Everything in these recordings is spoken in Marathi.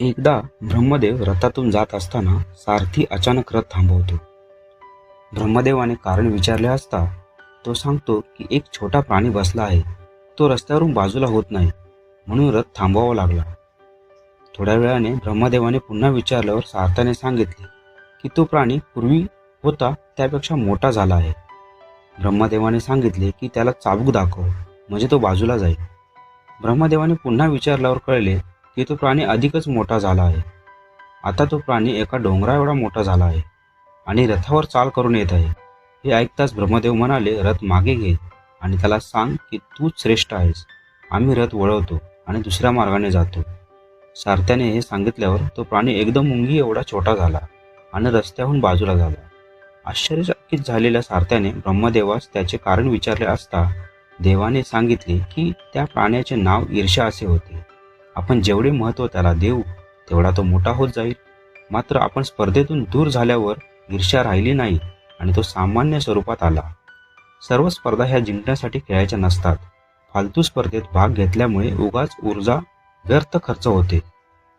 एकदा ब्रह्मदेव रथातून जात असताना सारथी अचानक रथ थांबवतो. ब्रह्मदेवाने कारण विचारले असता तो सांगतो की एक छोटा प्राणी बसला आहे. तो रस्त्यावरून बाजूला होत नाही म्हणून रथ थांबवावा लागला. थोड्या वेळाने ब्रह्मदेवाने पुन्हा विचारल्यावर सार्थाने सांगितले की तो प्राणी पूर्वी होता त्यापेक्षा मोठा झाला आहे. ब्रह्मदेवाने सांगितले की त्याला चाबूक दाखव म्हणजे तो बाजूला जाईल. ब्रह्मदेवाने पुन्हा विचारल्यावर कळले की तो प्राणी अधिकच मोठा झाला आहे. आता तो प्राणी एका डोंगरा एवढा मोठा झाला आहे आणि रथावर चाल करून येत आहे. हे ऐकताच ब्रह्मदेव म्हणाले रथ मागे घे आणि त्याला सांग की तू श्रेष्ठ आहेस. आम्ही रथ वळवतो आणि दुसऱ्या मार्गाने जातो. सारथ्याने हे सांगितल्यावर तो प्राणी एकदम मुंगी एवढा छोटा झाला आणि रस्त्याहून बाजूला झाला. आश्चर्यचकित झालेल्या सारथ्याने ब्रह्मदेवास त्याचे कारण विचारले असता देवाने सांगितले की त्या प्राण्याचे नाव ईर्ष्या असे होते. आपण जेवढे महत्त्व त्याला देऊ तेवढा तो मोठा होत जाईल. मात्र आपण स्पर्धेतून दूर झाल्यावर ईर्ष्या राहिली नाही आणि तो सामान्य स्वरूपात आला. सर्व स्पर्धा ह्या जिंकण्यासाठी खेळायच्या नसतात. फालतू स्पर्धेत भाग घेतल्यामुळे उगाच ऊर्जा व्यर्थ खर्च होते.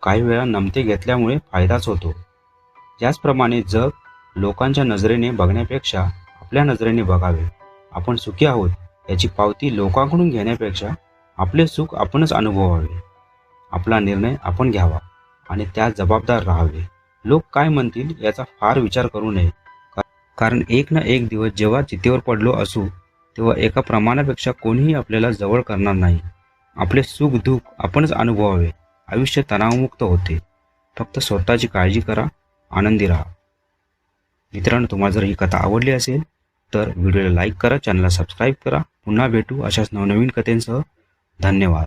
काही वेळा नमते घेतल्यामुळे फायदाच होतो. याचप्रमाणे जग लोकांच्या नजरेने बघण्यापेक्षा आपल्या नजरेने बघावे. आपण सुखी आहोत याची पावती लोकांकडून घेण्यापेक्षा आपले सुख आपणच अनुभवावे. आपला निर्णय आपण घ्यावा आणि त्यात जबाबदार राहावे. लोक काय म्हणतील याचा फार विचार करू नये. कारण एक ना एक दिवस जेव्हा चितेवर पडलो असू तेव्हा एका प्रमाणापेक्षा कोणीही आपल्याला जवळ करणार नाही. आपले सुख दुःख आपणच अनुभवावे. आयुष्य तणावमुक्त होते. फक्त स्वतःची काळजी करा आनंदी राहा. मित्रांनो तुम्हाला जर ही कथा आवडली असेल तर व्हिडिओला लाईक करा चॅनलला सबस्क्राईब करा. पुन्हा भेटू अशाच नवनवीन कथेंसह. धन्यवाद.